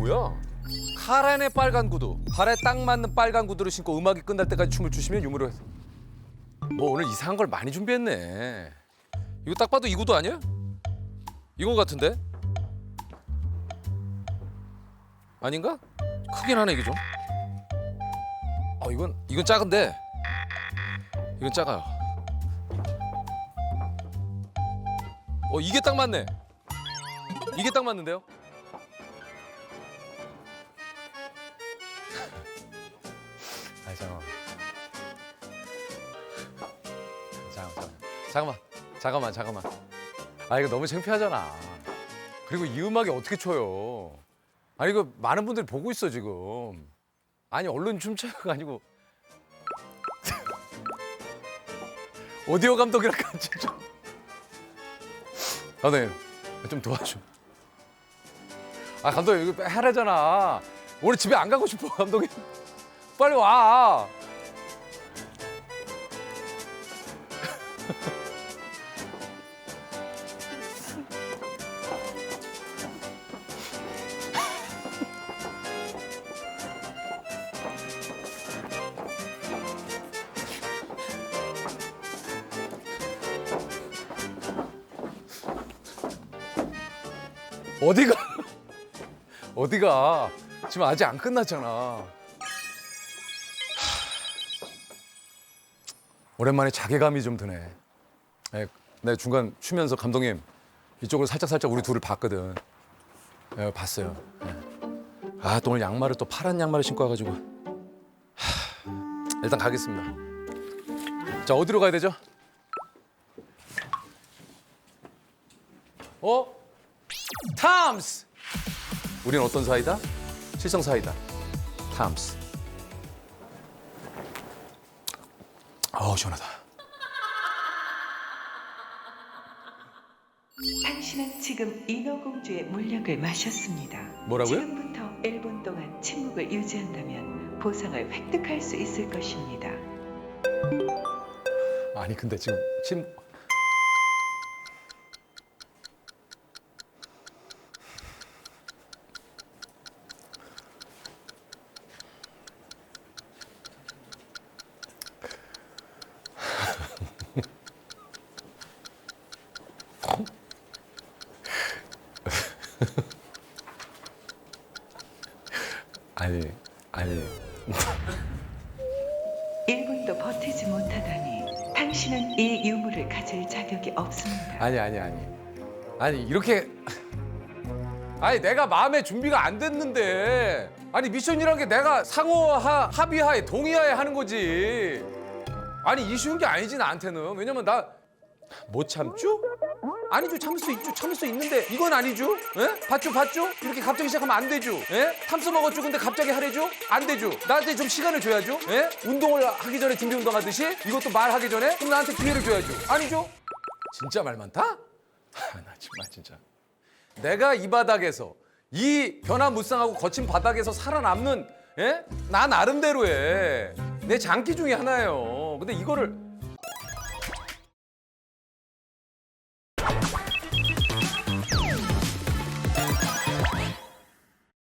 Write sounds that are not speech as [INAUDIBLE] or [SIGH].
뭐야? 카렌의 빨간 구두. 발에 딱 맞는 빨간 구두를 신고 음악이 끝날 때까지 춤을 추시면 유무로 해서. 뭐 오늘 이상한 걸 많이 준비했네. 이거 딱 봐도 이 구두 아니야? 이거 같은데? 아닌가? 크긴 하네 이게 좀. 어 이건 이건 작은데. 이건 작아요. 어 이게 딱 맞네. 이게 딱 맞는데요? 잠깐만. 잠깐만, 잠깐만, 잠깐만, 잠깐만. 아 이거 너무 창피하잖아. 그리고 이 음악이 어떻게 춰요? 아니 이거 많은 분들이 보고 있어 지금. 아니 얼른 춤춰가 아니고 [LAUGHS] 오디오 감독이랑 같이 좀. 감독님 좀 도와줘. 아 감독님 이거 해라잖아. 오늘 집에 안 가고 싶어 감독님. 빨리 와. 어디가? [LAUGHS] 어디가? 지금 아직 안 끝났잖아. 오랜만에 자괴감이 좀 드네. 네, 네, 중간 추면서 감독님 이쪽으로 살짝 살짝 우리 둘을 봤거든. 네, 봤어요. 네. 아, 또 오늘 양말을 또 파란 양말을 신고 와가지고. 하, 일단 가겠습니다. 자, 어디로 가야 되죠? 어? 탐스! 우린 어떤 사이다? 실성 사이다. 탐스. 아우 시원하다. 당신은 지금 인어공주의 물약을 마셨습니다. 뭐라고요? 지금부터 1분 동안 침묵을 유지한다면 보상을 획득할 수 있을 것입니다. 아니 근데 지금 침 [LAUGHS] 아니 아니. 1분도 버티지 못하다니 당신은 이 유물을 가질 자격이 없습니다. 아니 아니 아니. 아니 이렇게. 아니 내가 마음의 준비가 안 됐는데. 아니 미션이란 게 내가 상호하 합의하에 동의하에 하는 거지. 아니 이 쉬운 게 아니지 나한테는. 왜냐면 나 못 참죠? 아니죠 참을 수 있죠 참을 수 있는데 이건 아니죠 예? 봤죠 봤죠 이렇게 갑자기 시작하면 안 되죠 예? 탐스 먹었죠 근데 갑자기 하래죠 안 되죠 나한테 좀 시간을 줘야죠 예? 운동을 하기 전에 준비 운동 하듯이 이것도 말하기 전에 그럼 나한테 기회를 줘야죠 아니죠 진짜 말 많다? 아, 나 정말 진짜. 내가 이 바닥에서 이 변화무쌍하고 거친 바닥에서 살아남는 예? 나 나름대로의 내 장기 중에 하나예요. 근데 이거를